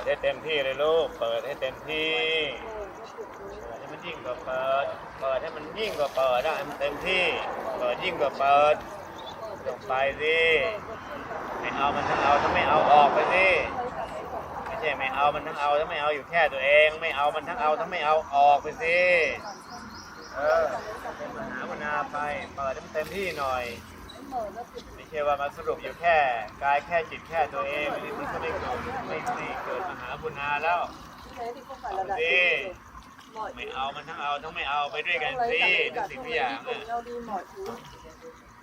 ดให้เต็มที่เลยลูก เปิดให้เต็มที่เปิดให้มันยิ่งกว่าเปิด เปิดให้มันยิ่งกว่าเปิดได้มันเต็มที่ เปิดยิ่งกว่าเปิดลงไปสิไม่เอามันทั้งเอาถ้าไม่เอาออกไปสิไม่ใช่ไม่เอามันทั้งเอาถ้าไม่เอาอยู่แค่ตัวเอง ไม่เอามันทั้งเอาถ้าไม่เอาออกไปสิ เออเป็นมหาวนาไป เปิดให้มันเต็มที่หน่อย ไม่ใช่ว่ามาสรุปอยู่แค่กายแค่จิตแค่ตัวเองอันนี้มันก็ไม่เกิดไม่ไม่เกิดมหาบุญนาแล้วเอาสิไม่เอามันทั้งเอาทั้งไม่เอาไปด้วยกันสิทุกสิ่งทุกอย่างอะ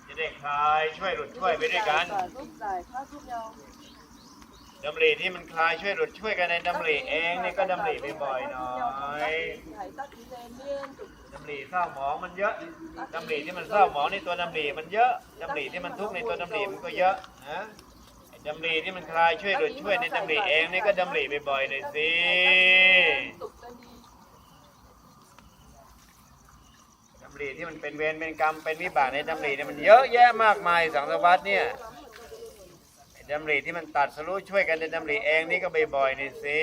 จะได้คลายช่วยหลุดช่วยไปด้วยกันดำริที่มันคลายช่วยหลุดช่วยกันในดำริเองนี่ก็ดำริบ่อยๆหน่อยดำริเศร้าหมองมันเยอะดำริที่มันเศร้าหมองในตัวดำริมันเยอะดำริที่มันทุกข์ในตัวดำริมันก็เยอะนะไอ้ดำริที่มันคลายช่วยหลุดช่วยในดำริเองนี่ก็ดำริบ่อยๆหน่อยสิดำริที่มันเป็นเวรเป็นกรรมเป็นวิบากในดำริเนี่ยมันเยอะแยะมากมายสังสารวัตเนี่ยไอ้ดำริที่มันตัดสรู้ช่วยกันในดำริเองนี่ก็บ่อยๆนี่สิ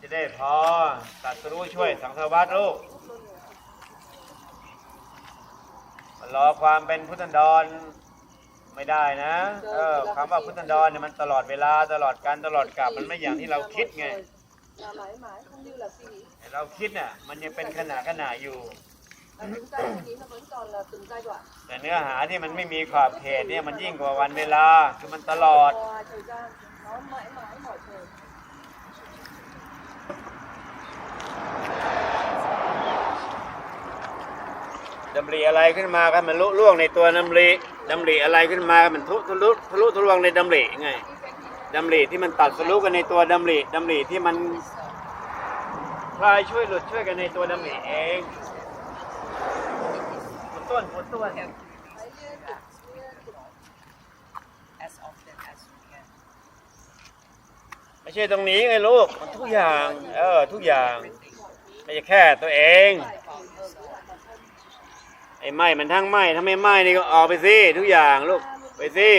จะ ได้พอตัดสรู้ช่วยสังสารวัตลูกมันรอความเป็นพุทธันดรไม่ได้นะเออคำว่าพุทธันดรเนี่ยมันตลอดเวลาตลอดการตลอดกาลมันไม่อย่างที่เราคิดไงเราคิดน่ะมันยังเป็นขณะขณะอยู่ แต่เนื้อหาที่มันไม่มีขอบเขตเนี่ยมันยิ่งกว่าวันเวลาคือมันตลอด ดำริอะไรขึ้นมาก็มันลุล่วงในตัวดำริดำริอะไรขึ้นมาก็มันทุทะลุทะลุทะลวงในดำริไงดำริที่มันตัดสรุกันในตัวดำริดำริที่มันคลายช่วยหลุดช่วยกันในตัวดำริเองผลต้นต้น as often as we can. ไม่ใช่ตรงนี้ไงลูกมันทุกอย่าง เออ ทุกอย่าง ไม่ใช่แค่ตัวเอง ไอ้ไหม้มันทั้งไหม้ถ้าไม่ไหม้นี่ก็ออกไปสิทุกอย่างลูกไปสิ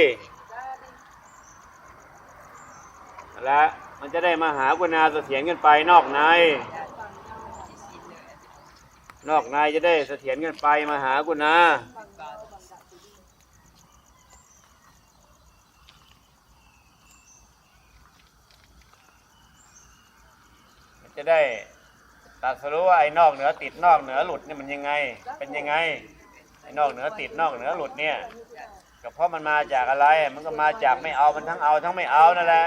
แล้วมันจะได้มาหากุณาเสถียรกันไปนอกใน นอกในจะได้เสถียรกันไปมาหากุณาจะได้ ตัดสรู้ว่าไอ้นอกเหนือติดนอกเหนือหลุดนี่มันยังไง เป็นยังไงไอ้นอกเหนือติดนอกเหนือหลุดเนี่ยก็เพราะมันมาจากอะไร มันก็มาจากไม่เอา มันทั้งเอาทั้งไม่เอานั่นแหละ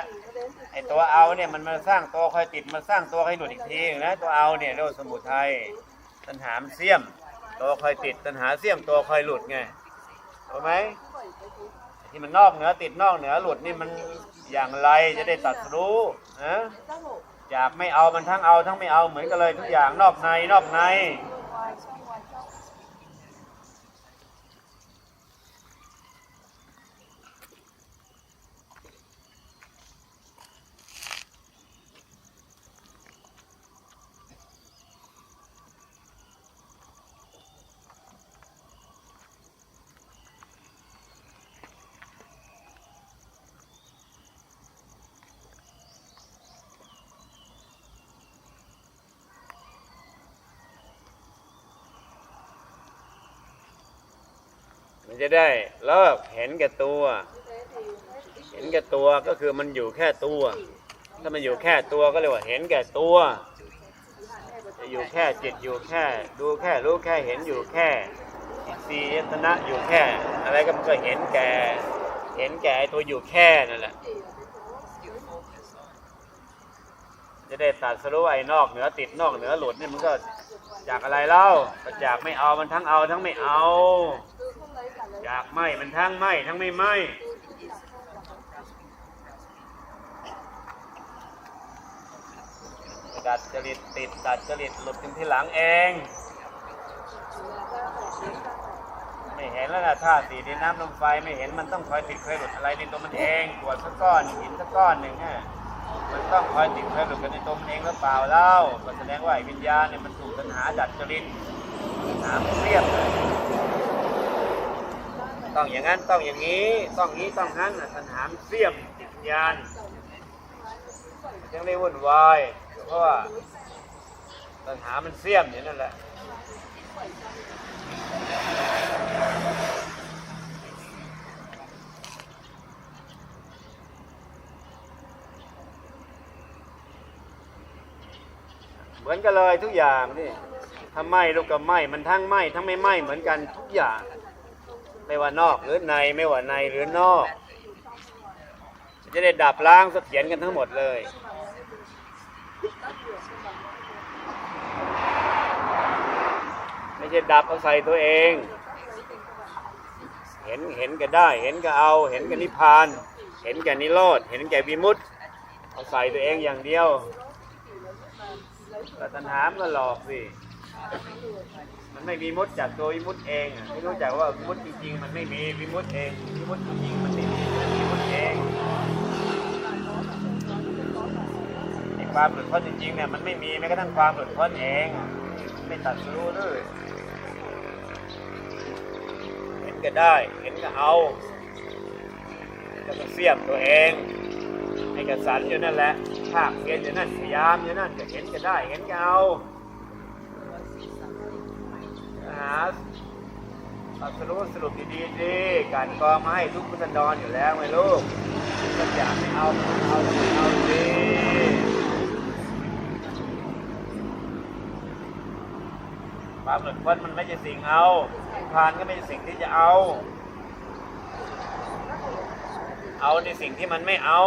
ไอ้ตัวเอาเนี่ยมันมาสร้างตัวคอยติดมาสร้างตัวคอยหลุดอีกทีนะ ตัวเอาเนี่ยเรียกว่าสมุทัย ตัณหามเสี้ยม ตัวคอยติด ตัณหาเสี้ยมตัวคอยหลุดไงถูกไหมที่มันนอกเหนือติดนอกเหนือหลุดนี่มันอย่างไรจะได้ตัดรู้นะ giác ngộ จากไม่เอามันทั้งเอาทั้งไม่เอาเหมือนกันเลยทุกอย่างนอกในนอกใน มันจะได้เลิกเห็นแก่ตัว เห็นแก่ตัวก็คือมันอยู่แค่ตัว ถ้ามันอยู่แค่ตัวก็เรียกว่าเห็นแก่ตัวจะอยู่แค่จิตอยู่แค่ ดูแค่รู้แค่เห็นอยู่แค่อินทรียตนะอยู่แค่ อะไรก็มันก็เห็นแก่ เห็นแก่ไอ้ตัวอยู่แค่นั่นแหละจะได้ตัดสรู้ไอ้นอกเหนือติดนอกเหนือหลุดนี่มันก็จากอะไรเล่าก็จากไม่เอามันทั้งเอาทั้งไม่เอา từ không lấy cả lấy จากไหมมันทั้งไหมทั้งไม่ไหมดัดจริตติดดัดจริตหลุดถึงที่หลังเอง ไม่เห็นแล้วนะธาสีดินน้ำลมไฟไม่เห็นมันต้องคอยติดคอยหลุดอะไรในตัวมันเองกวดสักก้อนหินสักก้อนหนึ่งอะมันต้องคอยติดคอยหลุดกันในตัวมันเองหรือเปล่าเล่าก็แสดงว่าไอ้วิญญาณเนี่ยมันถูกตัณหาดัดจริตตัณหามเรียบเลย ต้องอย่างนั้นต้องอย่างนี้ ต้องนี้ต้องนั้นนะตัณหามเสี่ยมจิตวิญญาณจึงได้วุ่นวายเพราะว่าตัณหามันเสี่ยมอย่างนั้นแหละเหมือนกันเลยทุกอย่างนี่ถ้าไหม้ลูกกับไหม้มันทั้งไหม้ทั้งไม่ไหม้เหมือนกันทุกอย่าง ไม่ว่านอกหรือในไม่ว่าในหรือนอก จะได้ดับล้างเสถียรกันทั้งหมดเลยไม่ใช่ดับเอาใส่ตัวเอง เห็นเห็นก็ได้ เห็นก็เอา เห็นก็นิพพาน เห็นแก่นิโรธ เห็นแก่วิมุตติ เอาใส่ตัวเองอย่างเดียวตัณหามนก็หลอกสิ ไม่มีมุตจากตัววิมุตเองอะไม่รู้จักว่าวิมุตจริงๆมันไม่มีวิมุตเองวิมุตจริงๆมันไม่มีมันวิมุตเองไอ้ความหลุดพ้นจริงๆเนี่ยมันไม่มีแม้กระทั่งความหลุดพ้นเองไม่ตัดสู้ด้วยเห็นก็ได้เห็นก็เอาแล้วก็เสียมตัวเองให้กระสันอยู่นั่นแหละภาคเพียนอยู่นั่นพยายามอยู่นั่นจะเห็นก็ได้เห็นก็เอาหาตัดสรุปสรุปดีๆสิการกองมาให้ทุกพุทธดอนอยู่แล้วไงลูกก็อยากไม่เอาไม่เอาไม่เอาสิความหลุดพ้นมันไม่ใช่สิ่งเอานิพพานก็ไม่ใช่สิ่งที่จะเอา เอาในสิ่งที่มันไม่เอา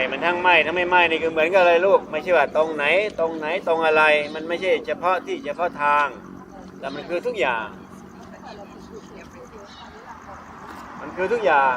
ม่มันทั้งไหม้ทั้งไม่ไหม้นี่คือเหมือนกับอะไรลูกไม่ใช่ว่าตรงไหน ตรงไหนตรงอะไร มันไม่ใช่เฉพาะที่เฉพาะทางแต่มันคือทุกอย่าง มันคือทุกอย่าง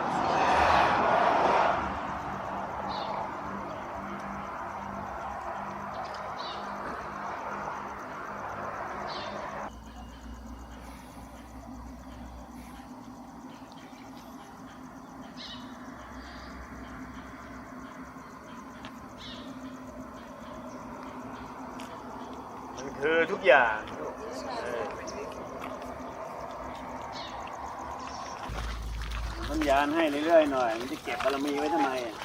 มันยานให้เรื่อยๆหน่อย มันจะเก็บบารมีไว้ทำไมอะ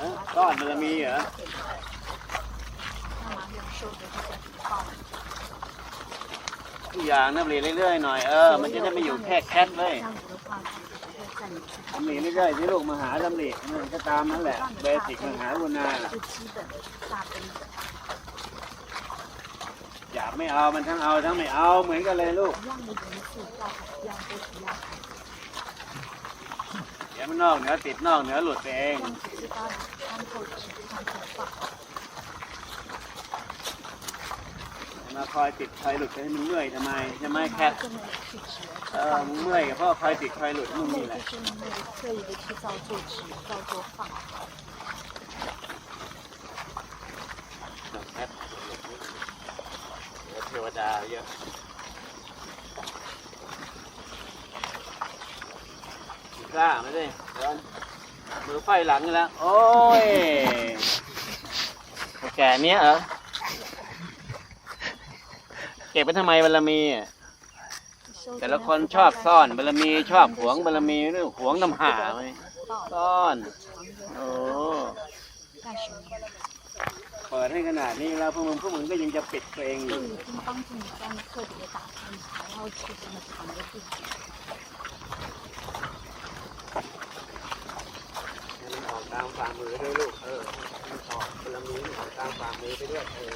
ฮะก้อนบารมีเหรอทุกอย่างนะเรียนเรื่อยๆหน่อยเออ มันจะได้ไม่อยู่แค่แคทเลยทำเรียนเรื่อยๆที่ลูกมาหาทำเรียนมันก็ตามนั่นแหละเบสิกมหาวุนาอยากไม่เอามันทั้งเอาทั้งไม่เอาเหมือนกันเลยลูก แมันนอกเหนือติดนอกเหนือหลุดเองมาคอยติดคอยหลุดให้มันเมื่อยทำไมทำไมแคทเออมึงเมื่อยเพราะคอยติดคอยหลุดมึงนี่แหละแคเทวดาเยอะ กล้าไม่ได้เดินมือไฟหลังนี่แล้ว โอ้ยแก่เนี้ยเหรอ เก็บไปทำไมบารมีแต่ละคนชอบซ่อนบารมีชอบหวงบารมีเรื่อหวงน้ำหาไหมซ่อน โอ้เปิดให้ขนาดนี้แล้วพวกมึงพวกมึงก็ยังจะปิดตัวเองอยู่ามฝ่ามือด้วยลูก เออต่ออกบารมีมันออกตามฝ่ามือไปด้วยเออ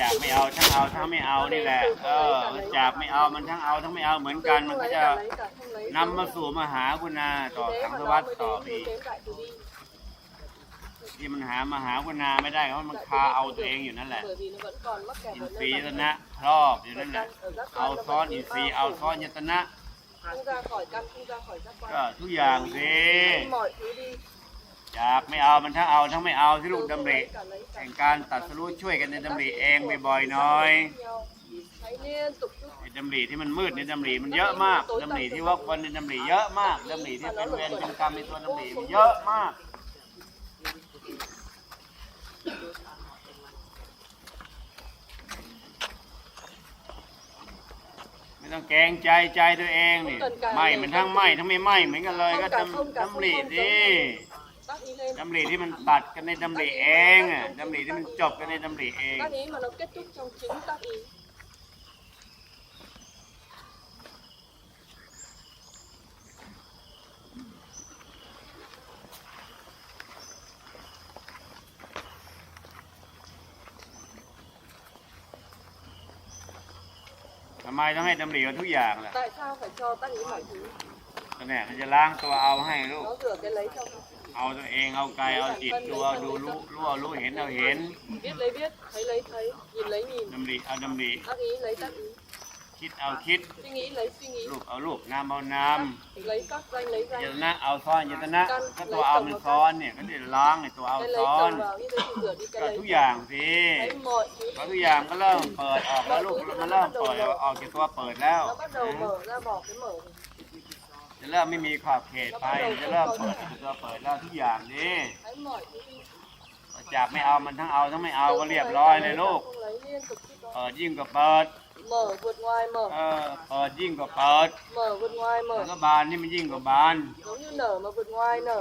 จากไม่เอาทั้งเอาทั้งไม่เอานี่แหละเออจากไม่เอามันทั้งเอาทั้งไม่เอาเหมือนกันมันก็จะนำมาสู่มหากุณาต่อสังสวัสดิ์ต่อไปอีกที่มันหามหากุณาไม่ได้เพราะมันคาเอาตัวเองอยู่นั่นแหละอินทรีย์ยตนะครอบอยู่นั่นแหละเอาซ้อนอินทรีย์เอาซ้อนยตนะก็ทุกอย่างสิ Lấy mọi thứ đi จากไม่เอามันทั้งเอาทั้งไม่เอาที่ลูกดำ không ริแห่งการตัดสรู้ช่วยกันในดำริเองบ่อยๆน้อย nhau hãy liên tục chút ไอ้ดำริที่มันมืดในดำริมันเยอะมากดำริที่วกวนในดำริเยอะมากดำริที่เป็นเวรเป็นกรรมในตัวดำริมันเยอะมากไม่ต้องเกงใจใจตัวเองนี่ไม่มันทั้งไม่ทั้งไม่ไม่เหมือนกันเลยก็ดำดำริดิ ดำริที่มันตัดกันในดำริเองอะดำริที่มันจบกันในดำริเอง tác ý mà nó kết thúc trong chính tác ý ทำไมต้องให้ดำริกับทุกอย่างล่ะ tại sao phải cho tác ý mọi thứ ก็เนี่ยมันจะล้างตัวเอาให้ลูก nó rửa cái lấy cho เอาตัวเองเอากายเอาจิตดูเอาดูรู้รู้เอารู้เห็นเอาเห็น biết lấy biết thấy lấy thấy nhìn lấy nhìn ดำริเอาดำริ tác ý lấy tác ý คิดเอาคิด suy nghĩ lấy suy nghĩ รูปเอารูปนามเอานาม lấy các danh lấy ยต danh นะเอาซ้อนยตนะก็ตัวเอามันซ้อนเนี่ยก็จะล้างไอ้ตัวเอา cái lấy ซ้อน chồng vào như thế thì rửa đi ก็ cái ทุก lấy อย่างสิ thấy mọi thứ ก็ทุกอย่างก็เริ่มเปิดออกแล้วลูกมันเริ่มเปิดออกจากตัวเปิดแล้ว nó bắt đầu mở ra bỏ cái mở จะเริ่มไม่มีขอบเขตไป จะเริ่มเปิดจากตัวเปิดแล้วทุกอย่างนี่ thấy mọi thứ đi จากไม่เอามันทั้งเอาทั้งไม่เอาก็เรียบร้อยเลยลูก không lấy liên tục chút đó เปิดยิ่งกว่าเปิด mở vượt ngoài mở เออเปิดยิ่งกว่าเปิด mở vượt ngoài แล้ว mở ก็บานนี่มันยิ่งกว่าบาน giống như nở mà vượt ngoài nở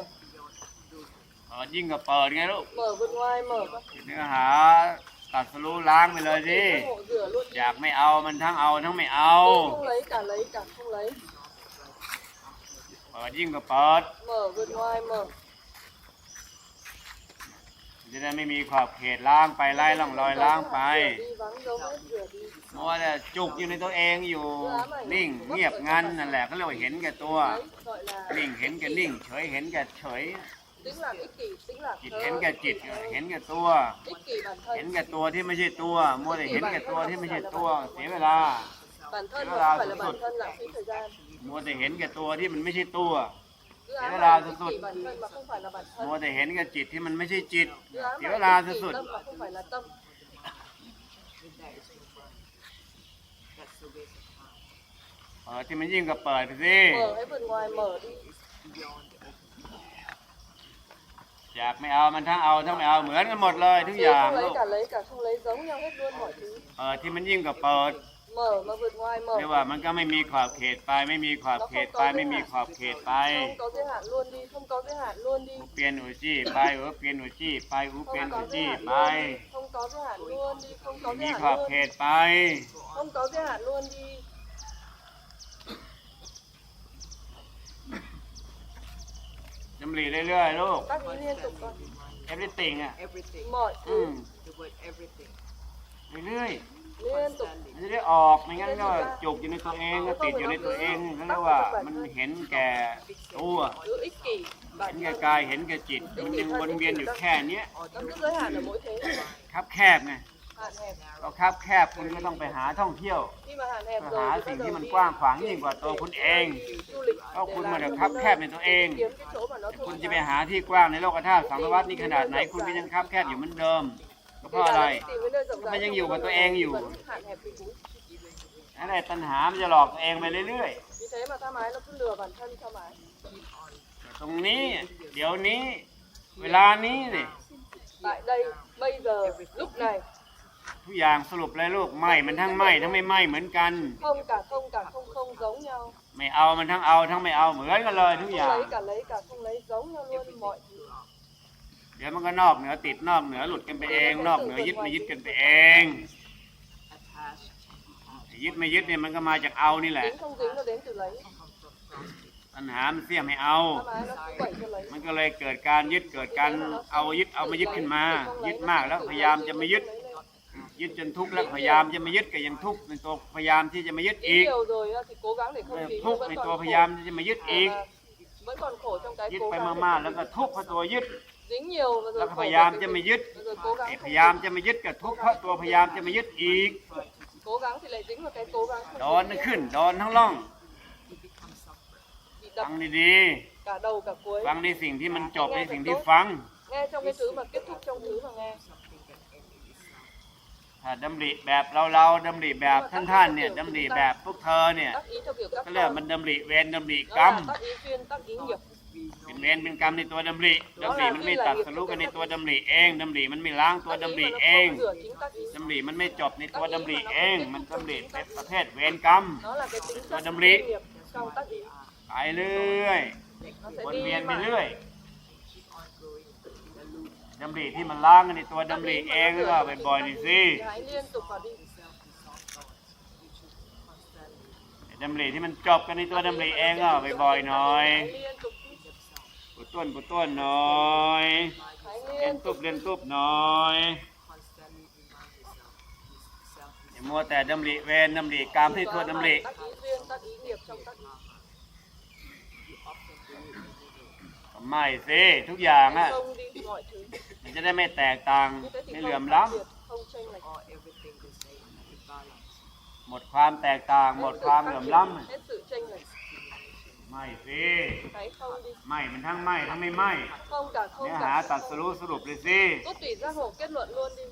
เปิดยิ่งกว่าเปิดไงลูก mở vượt ngoài mở các เนื้อหาตัดสรู้ล้างไปเลยสิ cái hộ rửa luôn อยากไม่เอามันทั้งเอาทั้งไม่เอา không lấy cả lấy cả không lấy เปิดยิ่งกว่าเปิด mở vượt ngoài mở จะได้ไม่มีขอบเขตล้างไปไล่ล่องรอยล้างไป rửa đi vắng dấu vết rửa đi มัวแต่จุกอยู่ในตัวเองอยู่นิ่งเงียบงันนั่นแหละเขาเรียกว่าเห็นแก่ตัว đấy gọi là นิ่งเห็นแก่นิ่ง เฉยเห็นแก่เฉย tính là ích kỷ tính là จิต thơ, เห็นแก่จิตเห็นแก่ตัว ích kỷ bản เห็น thân แก่ตัวที่ไม่ใช่ตัวมัวแต่เห็นแก่ตัวที่ไม่ใช่ตัวเสียเวลา bản thân Thế mà là không phải là sụt bản sụt. thân lãng phí thời gian มัวแต่เห็นแก่ตัวที่มันไม่ใช่ตัว cứ Thế ám là ảnh sụt ích sụt. kỷ bản thân mà không phải là bản มัว thân แต่เห็นแก่จิตที่มันไม่ใช่จิต cứ ám เสีย ảnh เวลา ích kỷ สุด tâm mà không phải là tâm ๆเออที่มันยิ่งกว่าเปิดไปสิ mở hãy vượt ngoài mở đi อยากไม่เอามันทั้งเอาทั้งไม่เอาเหมือนกันหมดเลยทุก Chứ อย่าง không ลู lấy ก cả lấy cả không lấy giống nhau hết luôn mọi thứ เออที่มันยิ่งกว่าเปิด mở mà vượt ngoài mở เรียกว่ามันก็ไม่มีขอบเขตไป ไม่มีขอบเขตไปไม่มีขอบเขตไป không có giới hạn luôn đi không có giới hạn luôn đi เปลี่ยนอุจี้ไปเออเปลี่ยนอุจี้ไปอูเปลี่ยน không อุ có giới จี้ hạn ไป luôn đi không có giới hạn luôn đi không có มี giới ข hạn อบ luôn เขตไป không có giới hạn luôn đi จำรีเรื่อยๆลูก các ý liên tục con everything อะ Everything. mọi อื thứ ม The word everything. เรื่อย liên tục ๆมันจะได้ออกไม่งั้นก็จุกอยู่ในตัวเองก็ติดอยู่ในตัวเองเขาเรียกว่ามันเห็นแก่ตัว cứ ích kỷ เห็น bản แก่ thân กายเห็นแก่จิต มันยังวนเวียนอยู่แค่เนี้ย nó cứ giới hạn ở mỗi thế ครับแคบไง hạn hẹp ก็ครับแคบคุณก็ต้องไปหาท่องเที่ยว khi mà hạn hẹp ไป rồi หา thì สิ่ง bắt ที่ đầu มัน đi กว้างขวางยิ่งกว่าตัวคุณเอง du lịch เพราะคุณ để มา làm เดี๋ยว những ครับ nơi แคบในตัวเอง kiếm cái chỗ mà nó คุณ thông จะไป thoáng. หาที่กว้างในโลกธาตุสังสารวัฏนี่ขนาดไหนคุณก็ยังครับแคบอยู่เหมือนเดิม ก็เพ Để ราะอะไร làm tìm cái nơi rộng rãi Mà nhưng trong nhiều cuộc mà tôi đời en thì nhiều. vẫn hạn hẹp vì cũ นั่นแหละตัณหา มันจะหลอกตัวเองไปเรื่อย vì thế mà tha mái nó cứ lừa bản thân tha mái ๆตรงนี้ เดี๋ยวนี้ เวลานี้นี่ tại đây bây giờ lúc này ทุกอย่างสรุปเลยลูกไหมมันทั้งไหมทั้งไม่ไหมเหมือนกัน không cả không cả không không giống nhau ไม่เอามันทั้งเอาทั้งไม่เอาเหมือนกันเลยทุก không อย่าง เดี๋ยวมันก็นอกเหนือติดนอกเหนือหลุดกันไปเอง นอกเหนือยึดไม่ยึดกันไปเอง Attached. ยึดไม่ยึดเนี่ยมันก็มาจากเอานี่แหละ dính không dính nó đến từ lấy ตัณหามันเสียมให้เอา tha mái nó cứ vậy cho lấy มันก็เลยเกิดการยึดเกิดการเอายึดเอามายึดขึ้นมา ยึดมากแล้วพยายามจะไม่ยึด lấy lên. ยึดจนทุกข์แล้วพยายามจะมายึดก็ยังทุกข์ในตัวพยายามที่จะมายึด nghĩ อีก nhiều rồi á, thì cố gắng để เอ không อ dính ทุก nhưng ข์ใน vẫn ตัว còn พ khổ ยายามที่จะมายึดอีก Và vẫn còn khổ trong cái ยึด cố ไป gắng มาก để ๆแล้วก็ทุกข์เพราะตัวยึด dính nhiều và แล้ rồi วก็ khổ พ về ยายาม cái จะ việc- มายึด rồi cố gắng ไอ้ không พยายาม dính. จะมายึดกับทุกข์เพราะตัวพยายามจะมายึดอีก cố gắng thì lại dính vào cái cố gắng không โดน dính ขึ้นโดนทั้งล่อง bị đập ฟังดี cả đầu cả cuối ๆฟังในสิ่งที่มันจบในสิ่งที่ฟัง nghe trong cái thứ mà kết thúc trong thứ mà nghe ถ้าดำริแบบเราเราๆดำริแบบท่านๆเนี่ยดำริแบบพวกเธอเนี่ย tác ý theo kiểu các ก็เรียก con มันดำริเวรดำริกร đó รม là tác ý duyên tác ý nghiệp เป็นเวรเป็นกรรมในตัวดำริดำริมันไม่ตัดสรุกันในตัวดำริเองดำริมันไม่ล้างตัว tác ดำ ý ริ mà nó เอง không rửa chính tác ý ดำริมันไม่จบในตัวดำริเอง มันดำริเป็นประเภทเวรกรรม nó là cái tính Và chất đâm lý. duyên nghiệp trong tác ý ไปเรื่อย nó sẽ วน đi เวียนไป mãi. เรื่อยดำริที่มันล้างกันในตัวดำริเองก็บ่อยๆนี่สิ thì hãy liên tục vào đi ดำริที่มันจบกันในตัวดำริเองก็บ่อยๆหน่อย ต้นปุต้นน้อยเรียนตุบเรียนตุบน้อยมัวแต่ดำริเวนดำริกามที่ทวดดำริไม่สิทุกอย่างอะมันจะได้ไม่แตกต่างไม่เหลื่อมล้ำหมดความแตกต่าง หมดความเหลื่อมล้ำ sự chênh lệch ำไม่สิ hãy không đi ไม่มันทั้งไม่ทั้งไม่ไม่ không cả không เนื้อหา cả ตัดสรุปสรุปเลยสิ cốt tủy giác ngộ kết luận luôn đi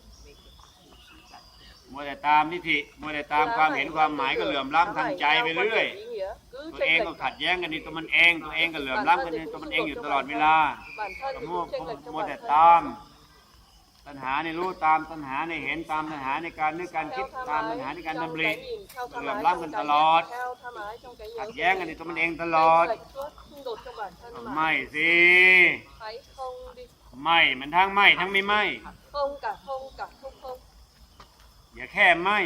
มัวแต่ตามนิธิมัวแต่ตามความเห็นความหมายก็เหลื่อมล้ำทางใจไปเรื่อย ý nghĩa cứ ตัวเอง chênh ก็ lệch ขัดแย้งกันในตัวมันเอง ตัวเองก็เหลื่อมล้ำกันในตัวมันเองอยู่ตลอดเวลา bản thân ก็ thì มัว cũng chênh lệch trong มัว bản แต่ thân ตาม ตัณหาในรู้ตามตัณหาในเห็นตามตัณหาในการนึกการคิด theo ตาม tham ตัณหา ái ในการ trong ดำริ cái nhìn theo tham เหลื่อม ái ล้ำ trong กัน cái ตลอด theo tham ái trong cái ขัด nhớ แย้งกันในตัวมันเองตลอด chênh lệch suốt xung đột trong bản thân mà ไม่สิ hãy không đi ไม่มันทั้งไม่ทั้งไม่ไม่ không cả không cả không không อย่าแค่ไม่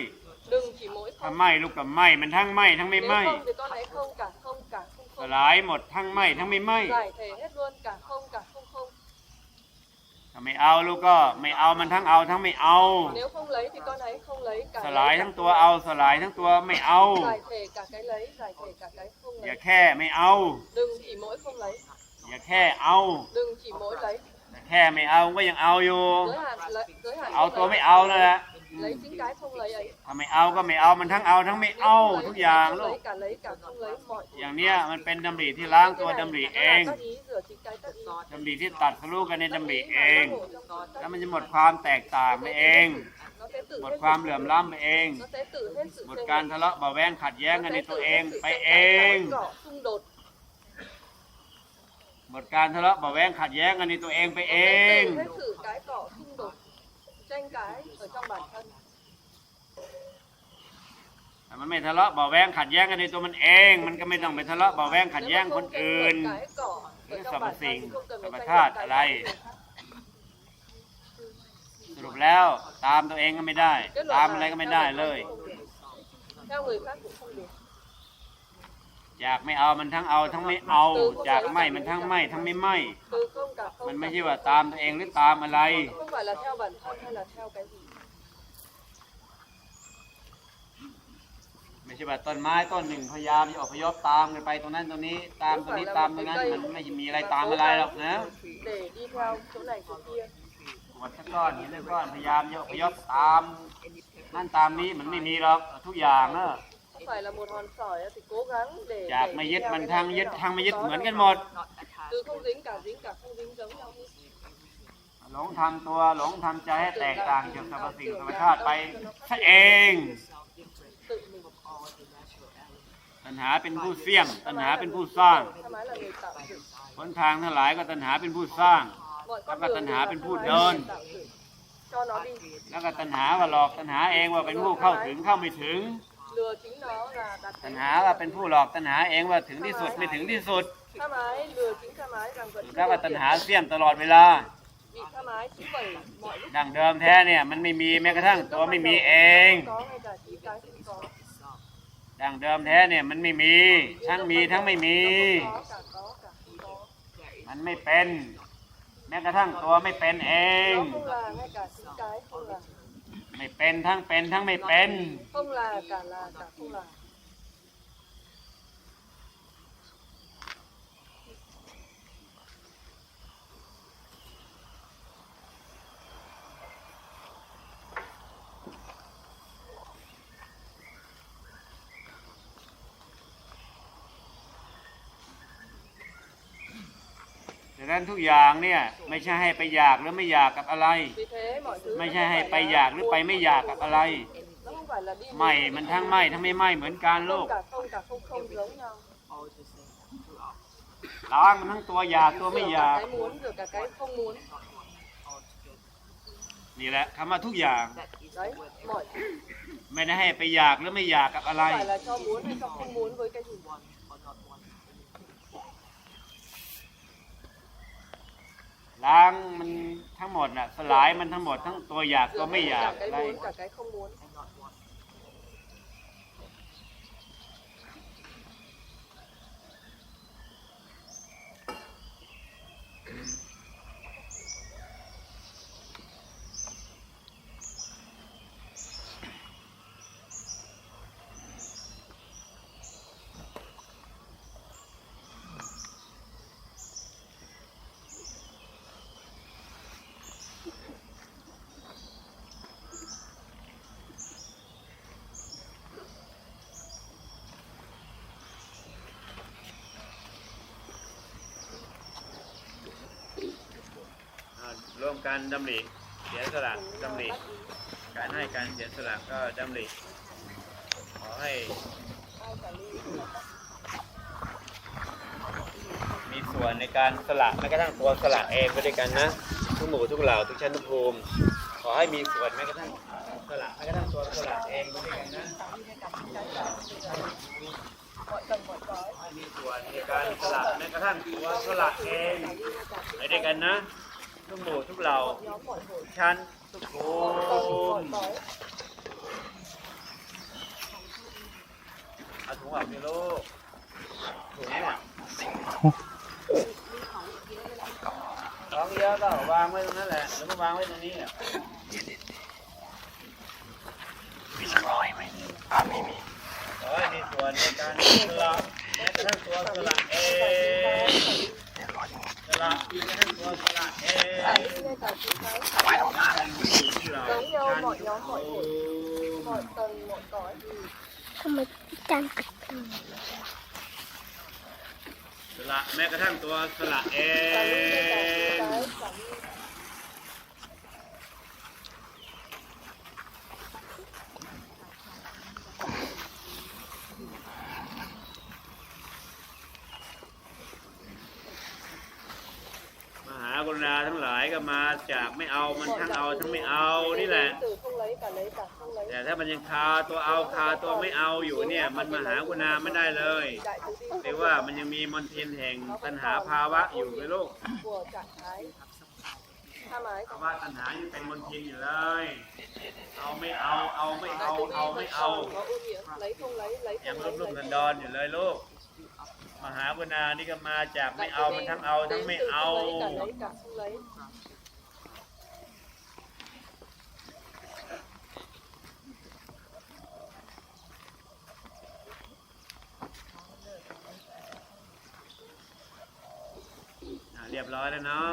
đừng chỉ mỗi ถ้า không ไม่ลูกกับไม่มันทั้งไม่ทั้งไม่ nếu ไม่ không thì con hãy không cả không cả không ส không ลายหมดทั้งไม่ทั้งไม่ไม่ giải thể hết luôn cả không cả không không ถ้า ไม่เอาลูกก็ไม่เอามันทั้งเอาทั้งไม่เอา nếu không lấy thì con hãy không lấy cả ส lấy ลาย cả ทั้งตัวเอาสลายทั้งตัวไม่เอา giải thể cả cái lấy giải thể cả cái không อย่า lấy แค่ไม่เอา đừng chỉ mỗi không lấy อย่าแค่เอา đừng chỉ mỗi lấy แต่แค่ไม่เอาก็ยังเอาอยู่ giới hạn lấy giới hạn เอา không ตัว lấy. ไม่เอานั่นแหละ lấy lấy ถ้าไม่เอาก็ไม่เอามันทั้งเอาทั้งไม่เอาทุกอย่างลูกอย่างเนี้ยมันเป็นดำริที่ล้างตัว này ดำริเอง bạn tác ริที่ตัดทะลุกันในดำริเอง แล้วมันจะหมดความแตกต่างไปเองหมดความเหลื่อมล้ำไปเองหมดการทะเลาะเบาแวงขัดแย้งกันในตัวเองไปเองหมดการทะเลาะเบาแวงขัดแย้งกันในตัวเองไปเอง sẽ tự hết sự cái cọ xung đột tranh cãi ở trong bản thân แต่มันไม่ทะเลาะเบาะแว้งขัดแย้งกันในตัวมันเอง มันก็ไม่ต้องไปทะเลาะเบาะแว้งขัด Nếu แย้ง mà คน không tranh อื่น luận cãi cọ ở Những trong sầm bản xình, thân thì không cần sầm phải tranh thát luận cãi ở đây. cọ với người khác. สรุปแล้วตามตัวเองก็ไม่ได้ Kết luận ตาม là อะไรก็ไม่ theo ได้ bản thân เลย không được. theo người khác cũng không được อ ยากไม่เอามันทั้งเอาทั้งไม่เอาอยากไม่มันทั้งไม่ทั้งไม่ไม่ มันไม่ใช่ว่าตามตัวเองหรือตามอะไร ไม่ใช่ว่าต้นไม้ต้นหนึ่งพยายามจะอพยพตามกันไปตรงนั้นตรงนี้ตามตรงนี้ตามตรงนั้นมันไม่มีอะไรตามอะไรหรอกนะ để đi theo chỗ này chỗ kia กดสักก้อนหินสักก้อนพยายามจะอพยพตามนั่นตามนี้มันไม่มีหรอกทุกอย่างเนอะ phải là một hòn sỏi á, thì cố gắng để อยาก để ไม่ đi ยึด theo มัน cái ทั้ง này ยึด cái ทั้ง nọ. ไม่ยึด Đó เหมือน là กันหมด Not attached. từ không dính cả dính cả không dính giống nhau hết. หลงทำตัวหลงทำใจให้แตกต่างจากสรรพสิ่งธรรมชาติไปซะเอง tự mình ตัณหาเป็นผู้เสี่ยม ตัณหาเป็นผู้สร้าง tham ái là người tạo dựng หนทางทั้งหลายก็ตัณหาเป็นผู้สร้าง mọi Các con bạn đường tân đều hạ là bên tham phút ái là đơn. người tạo dựng. cho nó đi แล้วก็ตัณหาก็หลอกตัณหาเองว่าเป็นผู้เข้าถึงเข้าไม่ถึง lừa chính nó là đặt ตัณ cái หาว่าเป็นผู้หลอกตัณหาเองว่าถึงที่สุดไม่ถึงที่สุด tham ái lừa chính tham ái rằng vẫn แล้วก็ chưa ตัณ được หา kiểm. เสี่ยมตลอดเวลา bị tham ái chỉ bảy mọi lúc ดังเดิมแท้เนี่ยมันไม่มีแม้กระทั่งตัวไม่มีเอง không có ngay cả chỉ cái cũng có ดังเดิมแท้เนี่ยมันไม่มี ทั้งมีทั้งไม่มี có cả có cả không có มันไม่เป็น แม้กระทั่งตัวไม่เป็นเอง nó không là ngay cả chính cái không là ไม่เป็นทั้งเป็นทั้งไม่เป็น ต้องลาค่ะลาค่ะต้องลา นั้นทุกอย่างเนี่ยไม่ใช่ให้ไปอยากหรือไม่อยากกับอะไร Vì thế mọi thứ ไม่ nó ใช่ không ให้ phải ไป là อยากหรือไปไม่อยากกับอะไร nó không phải là đi ไม่มันทั้งไม่ทั้งไม่ไม่เหมือนกันลู không ก cả không cả không không giống nhau. ล้างมันทั้งตัวอยากตัวไม่ Rồi อยาก cả cái muốn rồi cả cái không muốn. นี่แหละคำว่าทุกอย่าง Đấy, mọi thứ ไม่ได้ให้ไปอยากหรือไม่อยากกับอะไร không phải là cho muốn hay cho không muốn với cái gì. ล้างมันทั้งหมดน่ะ สลายมันทั้งหมดทั้งตัวอยากตัวไม่อยากอะไร ร่วมกันดำริเสียสละดำริการให้การเสียสละก็ดำริขอให้มีส่วนในการสละแม้กระทั่งตัวสละเองก็ด้วยกันนะ ทุกหมู่ทุกเหล่าทุกชั้นทุกภูมิ ขอให้มีส่วนแม้กระทั่งสละแม้กระทั่งตัวสละเองก็ด้วยกันนะมีส่วนในการสละแม้กระทั่งตัวสละเองไปด้วยกันนะ กหมู่ทุกเหล่าทุกชั้นทุกภูมิเอาถุงออกสิลูกถุงเนี่ยท้องเยอะก็วางไว้ตรงนั้นแหละแล้วก็วางไว้ตรงนี้อะมีสักร้อยไหมอ่าไม่มีขอให้มีส่วนในการสละแม้กระทั่งตัวสละเองสละแม้กระทั่งตัวสละเอง Ngay cả chữ cái ทำไมจานกระตุนสละแม้กระทั่งตัวสละเอง cái cả những มหา กรุณาทั้งหลายก็มาจากไม่เอามันทั้งเอาทั้งไม่เอานี่แหละ từ không lấy cả lấy cả không lấy แต่ถ้ามันยังคาตัวเอาคาตัวไม่เอาอยู่เนี่ย มันมหากรุณาไม่ได้เลย đại từ bi เรียกว่ามันยังมีมนทินแห่งตัณหาภาวะอยู่ไหมลูก của trạng thái tham ái ภาวะตัณหายังเป็นมนทินอยู่เลย เอาไม่เอาเอาไม่ đại เอา từ bi เอาไม่ vẫn เอา còn có ưu điểm lấy không lấy lấy ยัง không รุ่ lấy มรุ่ม lấy ดอนดอนๆอยู่เลยลูกม หากรุณานี่ก็มาจากไม่เอามันทั้งเอาทั้ง đến ไม่ từ เอา không lấy cả lấy cả không lấy อะเรียบร้อยแล้วเนาะ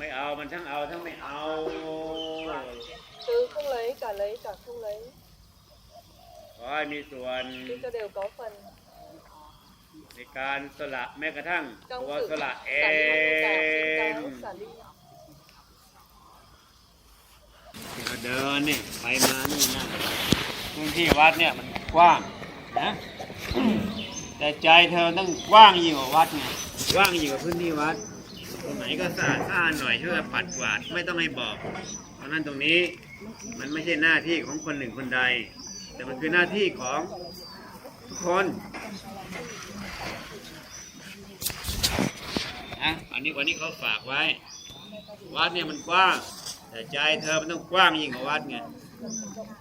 ไม่เอามันทั้งเอาทั้งไม่เอา từ không lấy cả lấy cả không lấy ขอให้มีส่วน thì cho đều có phần ในการสละแม้กระทั่ง trong ตัว sự สละเอ xả ly cả ง xả xả ly ที่เราเดินนี่ไปมานี่นะพื้นที่วัดเนี่ยมันกว้างนะ แต่ใจเธอต้องกว้างยิ่งกว่าวัดไงกว้างยิ่งกว่าพื้นที่วัดตรงไหน ก็สะอาดสะอาดหน่อยช่วยปัดกวาดไม่ต้องให้บอก เพราะนั้นตรงนี้มันไม่ใช่หน้าที่ของคนหนึ่งคนใด แต่มันคือหน้าที่ของทุกคนนะอันนี้วันนี้เขาฝากไว้ วัดเนี่ยมันกว้าง แต่ใจเธอมันต้องกว้างยิ่งกว่าวัดไง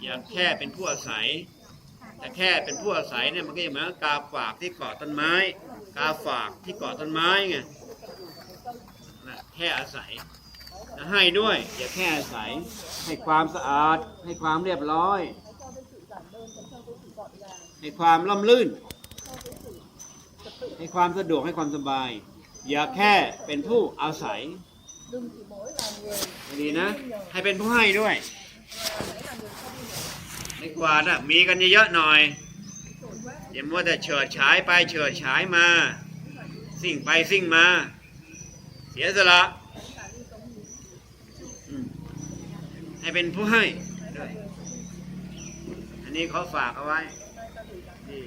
อย่าแค่เป็นผู้อาศัยแต่แค่เป็นผู้อาศัยเนี่ยมันก็จะเหมือนกับกาฝากที่เกาะต้นไม้ กาฝากที่เกาะต้นไม้ไง ค่อาศัย ให้ด้วย อย่าแค่อาศัย ให้ความสะอาด ให้ความเรียบร้อย ให้ความล่ำลื่น ให้ความสะดวกให้ความสบาย อย่าแค่เป็นผู้อาศัยดีนะ ให้เป็นผู้ให้ด้วยในกวาดอะมีกันเยอะๆหน่อยอย่ามัวแต่เฉิดฉายไปเฉิดฉายมา สิ่งไปสิ่งมา เสียสละให้เป็นผู้ให้ด้วยอันนี้เขาฝากเอาไว้นี่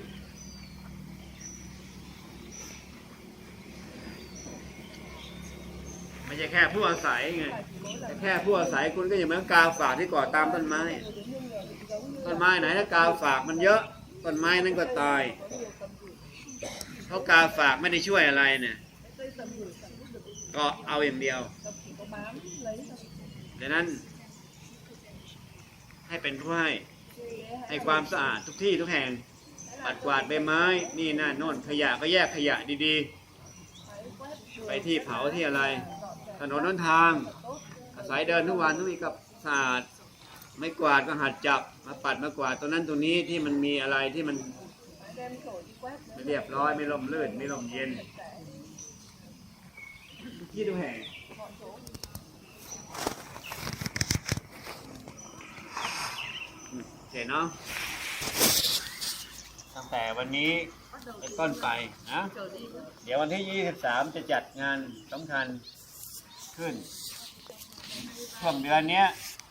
ไม่ใช่แค่ผู้อาศัยไงแต่แค่ผู้อาศัยคุณก็อย่าเหมือนกาฝากที่ก่อตามต้นไม้ต้นไม้ไหนถ้ากาฝากมันเยอะต้นไม้นั้นก็ตายเพราะกาฝากไม่ได้ช่วยอะไรเนี่ย ก็เอาอย่างเดียวดังนั้น ให้เป็นผู้ให้ให้ความสะอาดทุกที่ทุกแห่งปัดกวาดใบไม้ นี่นั่นโน่นขยะก็แยกขยะดีๆ ไปที่เผาที่อะไร ถนนน้นทาง อาศัยเดินทุกวันต้องมีกับสะอาดไม่กวาดก็หัดจับมาปัดมากวาดตรงนั้นตรงนี้ที่มันมีอะไรที่มันไม่เรียบร้อยไม่ลมลื่นไม่ลมเย็น ทุกที่ทุกแห่งอืมโอเนาะตั้งแต่วันนี้เป็นต้นไปนะ เดี๋ยววันที่ 23 จะจัดงานสำคัญขึ้น ช่วงเดือนเนี้ย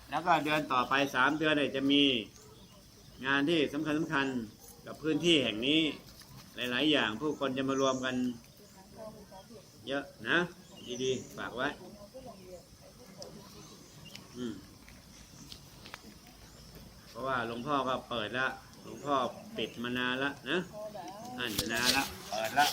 แล้วก็เดือนต่อไปสามเดือนเนี่ยจะมีงานที่สำคัญสำคัญกับพื้นที่แห่งนี้ หลาย ๆ อย่างผู้คนจะมารวมกันเยอะนะ ดีๆ ฝากไว้ อืม เพราะว่าหลวงพ่อก็เปิดละ หลวงพ่อปิดมานานละนะ อันนานละ เปิดละ